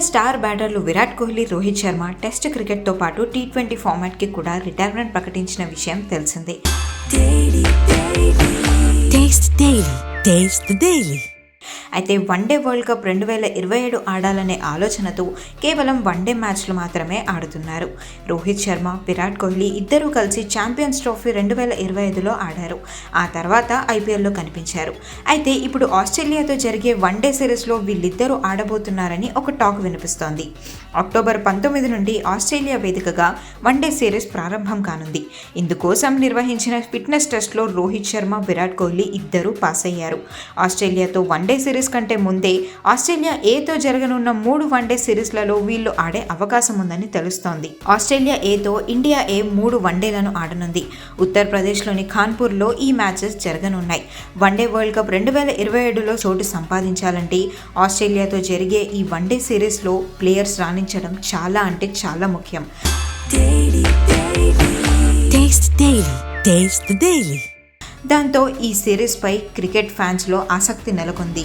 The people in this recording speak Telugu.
స్టార్ బ్యాటర్లు విరాట్ కోహ్లీ రోహిత్ శర్మ టెస్ట్ క్రికెట్తో పాటు టీ ట్వంటీ ఫార్మాట్కి కూడా రిటైర్మెంట్ ప్రకటించిన విషయం తెలిసిందే. అయితే వన్డే వరల్డ్ కప్ రెండు వేల ఇరవై ఏడు ఆడాలనే ఆలోచనతో కేవలం వన్డే మ్యాచ్లు మాత్రమే ఆడుతున్నారు. రోహిత్ శర్మ విరాట్ కోహ్లీ ఇద్దరూ కలిసి ఛాంపియన్స్ ట్రోఫీ రెండు వేల ఇరవై ఐదులో ఆడారు. ఆ తర్వాత ఐపీఎల్లో కనిపించారు. అయితే ఇప్పుడు ఆస్ట్రేలియాతో జరిగే వన్డే సిరీస్లో వీళ్ళిద్దరూ ఆడబోతున్నారని ఒక టాక్ వినిపిస్తోంది. అక్టోబర్ పంతొమ్మిది నుండి ఆస్ట్రేలియా వేదికగా వన్డే సిరీస్ ప్రారంభం కానుంది. ఇందుకోసం నిర్వహించిన ఫిట్నెస్ టెస్ట్లో రోహిత్ శర్మ విరాట్ కోహ్లీ ఇద్దరూ పాస్ అయ్యారు ఆస్ట్రేలియాతో వన్డే సిరీస్ కంటే ముందే ఆస్ట్రేలియా ఏతో జరగనున్న మూడు వన్డే సిరీస్లలో వీళ్ళు ఆడే అవకాశం ఉందని తెలుస్తోంది. ఆస్ట్రేలియా ఏతో ఇండియా ఏ మూడు వన్డేలను ఆడనుంది. ఉత్తరప్రదేశ్లోని ఖాన్పూర్లో ఈ మ్యాచెస్ జరగనున్నాయి. వన్డే వరల్డ్ కప్ రెండు వేల ఇరవై ఏడులో చోటు సంపాదించాలంటే ఆస్ట్రేలియాతో జరిగే ఈ వన్డే సిరీస్లో ప్లేయర్స్ రాణించడం చాలా అంటే చాలా ముఖ్యం. దాంతో ఈ సిరీస్పై క్రికెట్ ఫ్యాన్స్లో ఆసక్తి నెలకొంది.